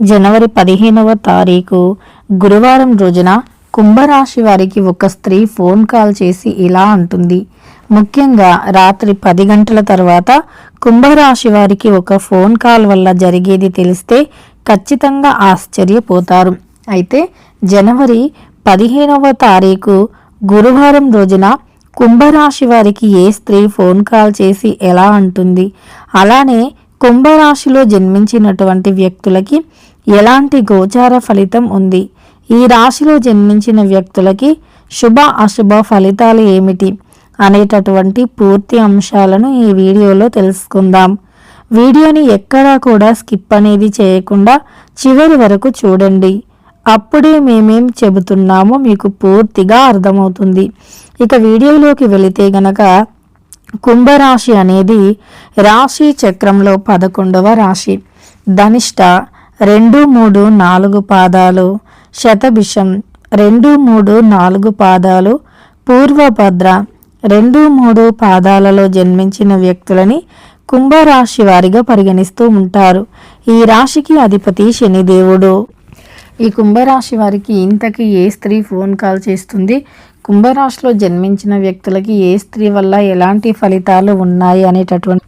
జనవరి పదిహేనవ తారీఖు గురువారం రోజున కుంభరాశి వారికి ఒక స్త్రీ ఫోన్ కాల్ చేసి ఇలా అంటుంది. ముఖ్యంగా రాత్రి పది గంటల తర్వాత కుంభరాశి వారికి ఒక ఫోన్ కాల్ వల్ల జరిగేది తెలిస్తే ఖచ్చితంగా ఆశ్చర్యపోతారు. అయితే జనవరి పదిహేనవ తారీఖు గురువారం రోజున కుంభరాశి వారికి ఏ స్త్రీ ఫోన్ కాల్ చేసి ఎలా అంటుంది? అలానే కుంభరాశిలో జన్మించినటువంటి వ్యక్తులకి ఎలాంటి గోచార ఫలితం ఉంది? ఈ రాశిలో జన్మించిన వ్యక్తులకి శుభ అశుభ ఫలితాలు ఏమిటి? అనేటటువంటి పూర్తి అంశాలను ఈ వీడియోలో తెలుసుకుందాం. వీడియోని ఎక్కడా కూడా స్కిప్ అనేది చేయకుండా చివరి వరకు చూడండి. అప్పుడే మేమేం చెబుతున్నామో మీకు పూర్తిగా అర్థమవుతుంది. ఇక వీడియోలోకి వెళితే గనక కుంభరాశి అనేది రాశి చక్రంలో పదకొండవ రాశి. ధనిష్ట రెండు మూడు నాలుగు పాదాలు శతభిషం రెండు మూడు నాలుగు పాదాలు పూర్వభద్ర రెండు మూడు పాదాలలో జన్మించిన వ్యక్తులని కుంభరాశి వారిగా పరిగణిస్తూ ఉంటారు. ఈ రాశికి అధిపతి శనిదేవుడు ఈ కుంభరాశి వారికి ఇంతకి ఏ స్త్రీ ఫోన్ కాల్ చేస్తుంది? కుంభరాశిలో జన్మించిన వ్యక్తులకి ఏ స్త్రీ వల్ల ఎలాంటి ఫలితాలు ఉన్నాయి అనేటటువంటి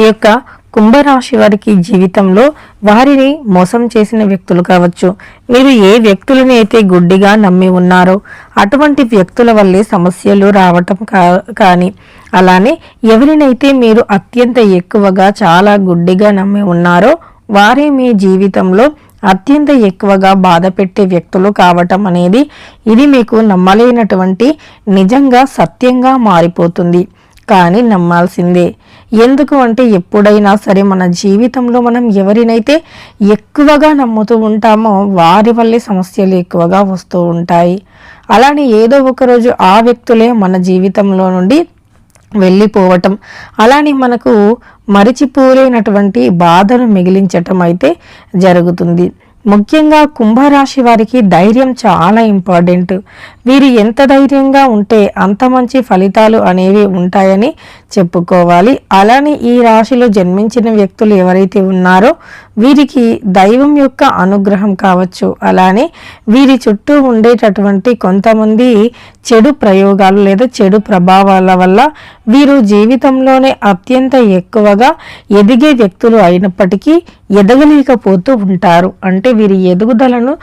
ఈ యొక్క కుంభరాశి వారికి జీవితంలో వారిని మోసం చేసిన వ్యక్తులు కావచ్చు. మీరు ఏ వ్యక్తులని అయితే గుడ్డిగా నమ్మి ఉన్నారో అటువంటి వ్యక్తుల వల్లే సమస్యలు రావటం కా కానీ అలానే ఎవరినైతే మీరు అత్యంత ఎక్కువగా చాలా గుడ్డిగా నమ్మి ఉన్నారో వారే మీ జీవితంలో అత్యంత ఎక్కువగా బాధ పెట్టే వ్యక్తులు కావటం అనేది ఇది మీకు నమ్మలేనటువంటి నిజంగా సత్యంగా మారిపోతుంది. కానీ నమ్మాల్సిందే ఎందుకు అంటే ఎప్పుడైనా సరే మన జీవితంలో మనం ఎవరినైతే ఎక్కువగా నమ్ముతూ ఉంటామో వారి వల్లే సమస్యలు ఎక్కువగా వస్తూ ఉంటాయి. అలానే ఏదో ఒకరోజు ఆ వ్యక్తులే మన జీవితంలో నుండి వెళ్ళిపోవటం. అలానే మనకు మరిచిపోలేనటువంటి బాధను మిగిలించటం అయితే జరుగుతుంది. ముఖ్యంగా కుంభరాశి వారికి ధైర్యం చాలా ఇంపార్టెంట్. వీరు ఎంత ధైర్యంగా ఉంటే అంత మంచి ఫలితాలు అనేవి ఉంటాయని చెప్పుకోవాలి. అలానే ఈ రాశిలో జన్మించిన వ్యక్తులు ఎవరైతే ఉన్నారో వీరికి దైవం యొక్క అనుగ్రహం కావచ్చు. అలానే వీరి చుట్టూ ఉండేటటువంటి కొంతమంది చెడు ప్రయోగాలు లేదా చెడు ప్రభావాల వల్ల వీరు జీవితంలోనే అత్యంత ఎక్కువగా ఎదిగే వ్యక్తులు అయినప్పటికీ ఎదగలేకపోతూ ఉంటారు. అంటే వీరి ఎదుగుదలను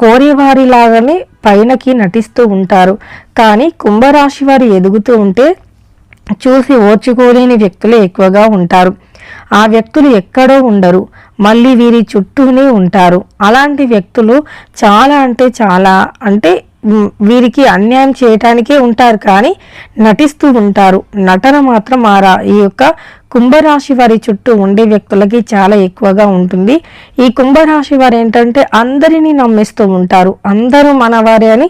కోరేవారిలాగానే పైనకి నటిస్తూ ఉంటారు. కానీ కుంభరాశి వారు ఎదుగుతూ ఉంటే చూసి ఓర్చుకోలేని వ్యక్తులే ఎక్కువగా ఉంటారు. ఆ వ్యక్తులు ఎక్కడో ఉండరు. మళ్ళీ వీరి చుట్టూనే ఉంటారు. అలాంటి వ్యక్తులు చాలా అంటే చాలా అంటే వీరికి అన్యాయం చేయటానికే ఉంటారు కానీ నటిస్తూ ఉంటారు. నటన మాత్రం ఆరా ఈ యొక్క కుంభరాశి వారి చుట్టూ ఉండే వ్యక్తులకి చాలా ఎక్కువగా ఉంటుంది. ఈ కుంభరాశి వారు ఏంటంటే అందరినీ నమ్మిస్తూ ఉంటారు. అందరూ మనవారే అని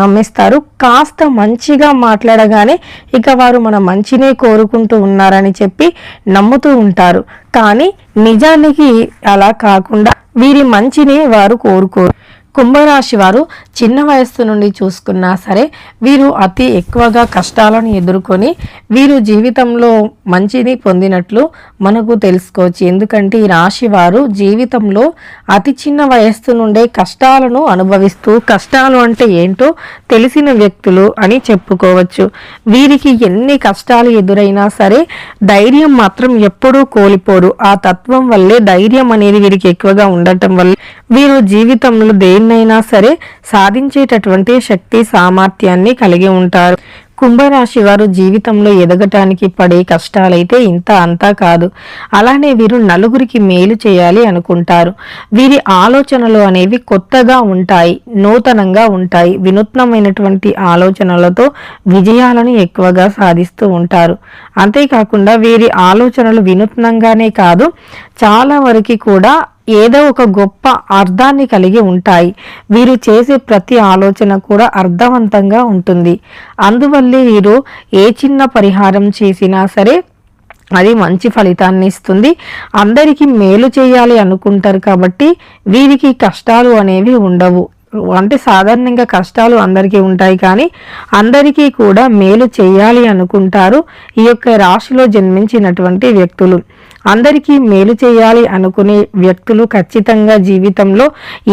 నమ్మిస్తారు. కాస్త మంచిగా మాట్లాడగానే ఇక వారు మన మంచినే కోరుకుంటూ ఉన్నారని చెప్పి నమ్ముతూ ఉంటారు. కానీ నిజానికి అలా కాకుండా వీరి మంచిని వారు కోరుకోరు. కుంభరాశి వారు చిన్న వయస్సు నుండి చూసుకున్నా సరే వీరు అతి ఎక్కువగా కష్టాలను ఎదుర్కొని వీరు జీవితంలో మంచిని పొందినట్లు మనకు తెలుసుకోవచ్చు. ఎందుకంటే ఈ రాశి వారు జీవితంలో అతి చిన్న వయస్సు నుండే కష్టాలను అనుభవిస్తూ కష్టాలు అంటే ఏంటో తెలిసిన వ్యక్తులు అని చెప్పుకోవచ్చు. వీరికి ఎన్ని కష్టాలు ఎదురైనా సరే ధైర్యం మాత్రం ఎప్పుడూ కోల్పోరు. ఆ తత్వం వల్లే ధైర్యం అనేది వీరికి ఎక్కువగా ఉండటం వల్ల వీరు జీవితంలో దేని దేన్నైనా సరే సాధించేటటువంటి శక్తి సామర్థ్యాన్ని కలిగి ఉంటారు. కుంభరాశి వారు జీవితంలో ఎదగటానికి పడే కష్టాలైతే ఇంత అంతా కాదు. అలానే వీరు నలుగురికి మేలు చేయాలి అనుకుంటారు. వీరి ఆలోచనలు అనేవి కొత్తగా ఉంటాయి నూతనంగా ఉంటాయి. వినూత్నమైనటువంటి ఆలోచనలతో విజయాలను ఎక్కువగా సాధిస్తూ ఉంటారు. అంతేకాకుండా వీరి ఆలోచనలు వినూత్నంగానే కాదు చాలా వరకు కూడా ఏదో ఒక గొప్ప అర్థాన్ని కలిగి ఉంటాయి. వీరు చేసే ప్రతి ఆలోచన కూడా అర్థవంతంగా ఉంటుంది. అందువల్లే వీరు ఏ చిన్న పరిహారం చేసినా సరే అది మంచి ఫలితాన్ని ఇస్తుంది. అందరికీ మేలు చేయాలి అనుకుంటారు కాబట్టి వీరికి కష్టాలు అనేవి ఉండవు. అంటే సాధారణంగా కష్టాలు అందరికీ ఉంటాయి కానీ అందరికీ కూడా మేలు చేయాలి అనుకుంటారు ఈ యొక్క రాశిలో జన్మించినటువంటి వ్యక్తులు. అందరికీ మేలు చేయాలి అనుకునే వ్యక్తులు ఖచ్చితంగా జీవితంలో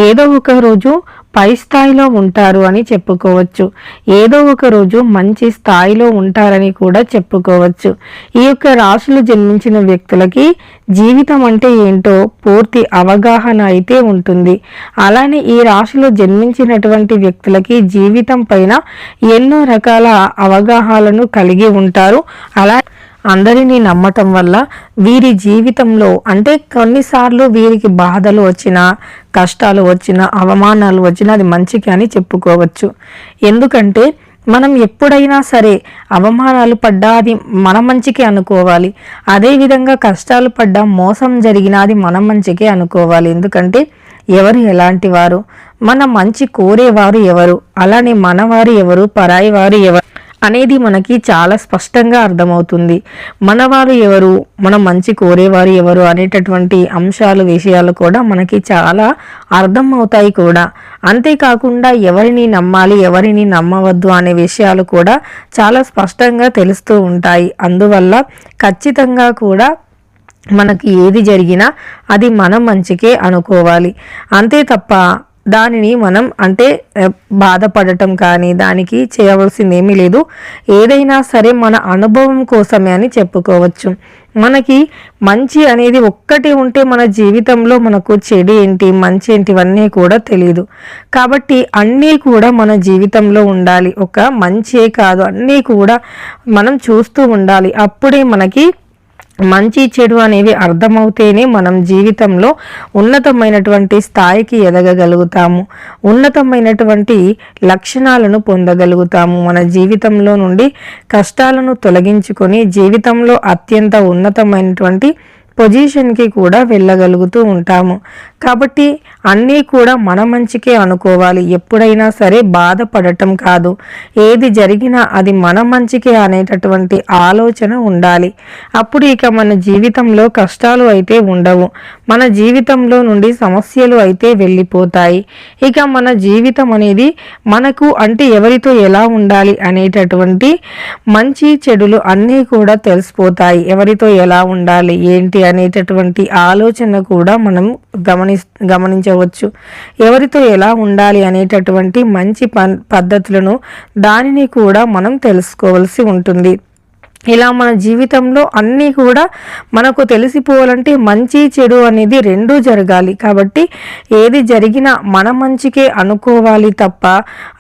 ఏదో ఒక రోజు పై స్థాయిలో ఉంటారు అని చెప్పుకోవచ్చు. ఏదో ఒక రోజు మంచి స్థాయిలో ఉంటారని కూడా చెప్పుకోవచ్చు. ఈ యొక్క రాశులు జన్మించిన వ్యక్తులకి జీవితం అంటే ఏంటో పూర్తి అవగాహన అయితే ఉంటుంది. అలానే ఈ రాశిలో జన్మించినటువంటి వ్యక్తులకి జీవితం పైన ఎన్నో రకాల అవగాహనలను కలిగి ఉంటారు. అలా అందరినీ నమ్మటం వల్ల వీరి జీవితంలో అంటే కొన్నిసార్లు వీరికి బాధలు వచ్చినా కష్టాలు వచ్చినా అవమానాలు వచ్చినా అది మంచికి అని చెప్పుకోవచ్చు. ఎందుకంటే మనం ఎప్పుడైనా సరే అవమానాలు పడ్డా అది మన మంచికే అనుకోవాలి. అదేవిధంగా కష్టాలు పడ్డా మోసం జరిగినా అది మన మంచికే అనుకోవాలి. ఎందుకంటే ఎవరు ఎలాంటి వారు? మన మంచి కోరేవారు ఎవరు? అలానే మనవారు ఎవరు? పరాయి వారు ఎవరు? అనేది మనకి చాలా స్పష్టంగా అర్థమవుతుంది. మనవారు ఎవరు మనం మంచి కోరేవారు ఎవరు అనేటటువంటి అంశాలు విషయాలు కూడా మనకి చాలా అర్థం అవుతాయి కూడా. అంతేకాకుండా ఎవరిని నమ్మాలి ఎవరిని నమ్మవద్దు అనే విషయాలు కూడా చాలా స్పష్టంగా తెలుస్తూ ఉంటాయి. అందువల్ల ఖచ్చితంగా కూడా మనకి ఏది జరిగినా అది మన మంచికే అనుకోవాలి. అంతే తప్ప దానిని మనం అంటే బాధపడటం కానీ దానికి చేయవలసింది ఏమీ లేదు. ఏదైనా సరే మన అనుభవం కోసమే అని చెప్పుకోవచ్చు. మనకి మంచి అనేది ఒక్కటి ఉంటే మన జీవితంలో మనకు చెడు ఏంటి మంచి ఏంటి ఇవన్నీ కూడా తెలియదు కాబట్టి అన్నీ కూడా మన జీవితంలో ఉండాలి. ఒక మంచే కాదు అన్నీ కూడా మనం చూస్తూ ఉండాలి. అప్పుడే మనకి మంచి చెడు అనేవి అర్థమవుతేనే మనం జీవితంలో ఉన్నతమైనటువంటి స్థాయికి ఎదగగలుగుతాము. ఉన్నతమైనటువంటి లక్షణాలను పొందగలుగుతాము. మన జీవితంలో నుండి కష్టాలను తొలగించుకొని జీవితంలో అత్యంత ఉన్నతమైనటువంటి పొజిషన్కి కూడా వెళ్ళగలుగుతూ ఉంటాము. కాబట్టి అన్నీ కూడా మన మంచికే అనుకోవాలి. ఎప్పుడైనా సరే బాధపడటం కాదు. ఏది జరిగినా అది మన మంచికే అనేటటువంటి ఆలోచన ఉండాలి. అప్పుడు ఇక మన జీవితంలో కష్టాలు అయితే ఉండవు. మన జీవితంలో నుండి సమస్యలు అయితే వెళ్ళిపోతాయి. ఇక మన జీవితం అనేది మనకు అంటే ఎవరితో ఎలా ఉండాలి అనేటటువంటి మంచి చెడులు అన్నీ కూడా తెలిసిపోతాయి. ఎవరితో ఎలా ఉండాలి? ఏంటి అనేటటువంటి ఆలోచన కూడా మనం గమని గమనించవచ్చు. ఎవరితో ఎలా ఉండాలి అనేటటువంటి మంచి పద్ధతులను దానిని కూడా మనం తెలుసుకోవాల్సి ఉంటుంది. ఇలా మన జీవితంలో అన్నీ కూడా మనకు తెలిసిపోవాలంటే మంచి చెడు అనేది రెండూ జరగాలి. కాబట్టి ఏది జరిగినా మన మంచికే అనుకోవాలి తప్ప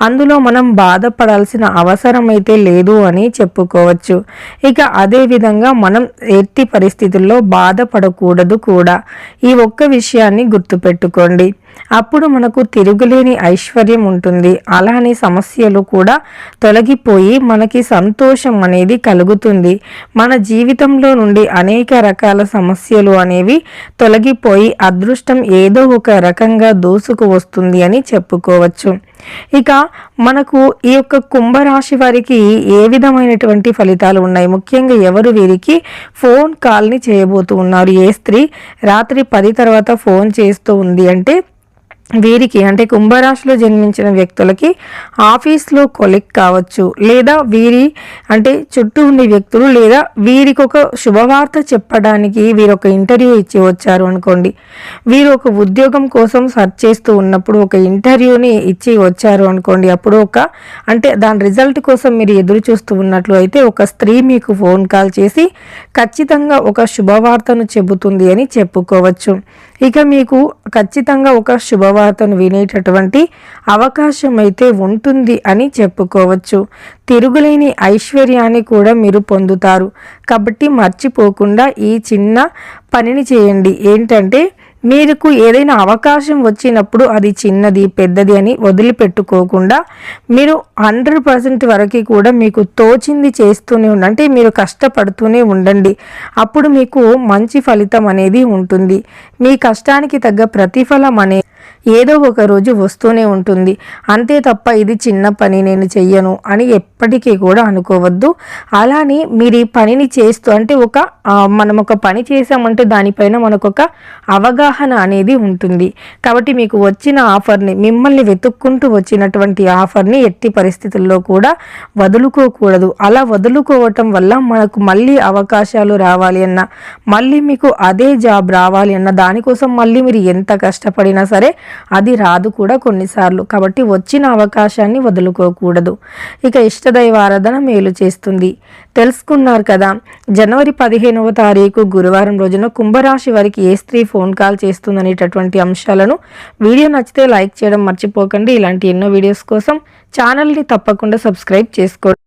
అందులో మనం బాధపడాల్సిన అవసరం అయితే లేదు అని చెప్పుకోవచ్చు. ఇక అదే విధంగా మనం ఎట్టి పరిస్థితుల్లో బాధపడకూడదు కూడా. ఈ ఒక్క విషయాన్ని గుర్తుపెట్టుకోండి. అప్పుడు మనకు తిరుగులేని ఐశ్వర్యం ఉంటుంది. అలానే సమస్యలు కూడా తొలగిపోయి మనకి సంతోషం అనేది కలుగుతుంది. మన జీవితంలో నుండి అనేక రకాల సమస్యలు అనేవి తొలగిపోయి అదృష్టం ఏదో ఒక రకంగా దూసుకు వస్తుంది అని చెప్పుకోవచ్చు. ఇక మనకు ఈ యొక్క కుంభరాశి వారికి ఏ విధమైనటువంటి ఫలితాలు ఉన్నాయి? ముఖ్యంగా ఎవరు వీరికి ఫోన్ కాల్ని చేయబోతూ ఉన్నారు? ఏ స్త్రీ రాత్రి పది తర్వాత ఫోన్ చేస్తూ ఉంది అంటే వీరికి అంటే కుంభరాశిలో జన్మించిన వ్యక్తులకి ఆఫీస్లో కొలిక్ కావచ్చు లేదా వీరి అంటే చుట్టూ ఉండే వ్యక్తులు లేదా వీరికి ఒక శుభవార్త చెప్పడానికి వీరు ఒక ఇంటర్వ్యూ ఇచ్చి వచ్చారు అనుకోండి. వీరు ఒక ఉద్యోగం కోసం సర్చ్ చేస్తూ ఉన్నప్పుడు ఒక ఇంటర్వ్యూని ఇచ్చి వచ్చారు అనుకోండి. అప్పుడు ఒక అంటే దాని రిజల్ట్ కోసం మీరు ఎదురు చూస్తూ ఉన్నట్లు అయితే ఒక స్త్రీ మీకు ఫోన్ కాల్ చేసి ఖచ్చితంగా ఒక శుభవార్తను చెబుతుంది అని చెప్పుకోవచ్చు. ఇక మీకు ఖచ్చితంగా ఒక శుభవార్తను వినేటటువంటి అవకాశం అయితే ఉంటుంది అని చెప్పుకోవచ్చు. తిరుగులేని ఐశ్వర్యాన్ని కూడా మీరు పొందుతారు. కాబట్టి మర్చిపోకుండా ఈ చిన్న పనిని చేయండి. ఏంటంటే మీకు ఏదైనా అవకాశం వచ్చినప్పుడు అది చిన్నది పెద్దది అని వదిలిపెట్టుకోకుండా మీరు హండ్రెడ్ పర్సెంట్ వరకు కూడా మీకు తోచింది చేస్తూనే ఉండండి. అంటే మీరు కష్టపడుతూనే ఉండండి. అప్పుడు మీకు మంచి ఫలితం అనేది ఉంటుంది. మీ కష్టానికి తగ్గ ప్రతిఫలం అనేది ఏదో ఒక రోజు వస్తూనే ఉంటుంది. అంతే తప్ప ఇది చిన్న పని నేను చెయ్యను అని ఎప్పటికీ కూడా అనుకోవద్దు. అలానే మీరు ఈ పనిని చేస్తూ అంటే ఒక మనం ఒక పని చేసామంటే దానిపైన మనకు ఒక అవగాహన అనేది ఉంటుంది. కాబట్టి మీకు వచ్చిన ఆఫర్ని మిమ్మల్ని వెతుక్కుంటూ వచ్చినటువంటి ఆఫర్ని ఎట్టి పరిస్థితుల్లో కూడా వదులుకోకూడదు. అలా వదులుకోవటం వల్ల మనకు మళ్ళీ అవకాశాలు రావాలి అన్న మళ్ళీ మీకు అదే జాబ్ రావాలి అన్న దానికోసం మళ్ళీ మీరు ఎంత కష్టపడినా సరే అది రాదు కూడా కొన్నిసార్లు. కాబట్టి వచ్చిన అవకాశాన్ని వదులుకోకూడదు. ఇక ఇష్టదైవ ఆరాధన మేలు చేస్తుంది. తెలుసుకున్నారు కదా జనవరి పదిహేనవ తారీఖు గురువారం రోజున కుంభరాశి వారికి ఏ స్త్రీ ఫోన్ కాల్ చేస్తుందనేటటువంటి అంశాలను వీడియో నచ్చితే లైక్ చేయడం మర్చిపోకండి. ఇలాంటి ఎన్నో వీడియోస్ కోసం ఛానల్ని తప్పకుండా సబ్స్క్రైబ్ చేసుకోండి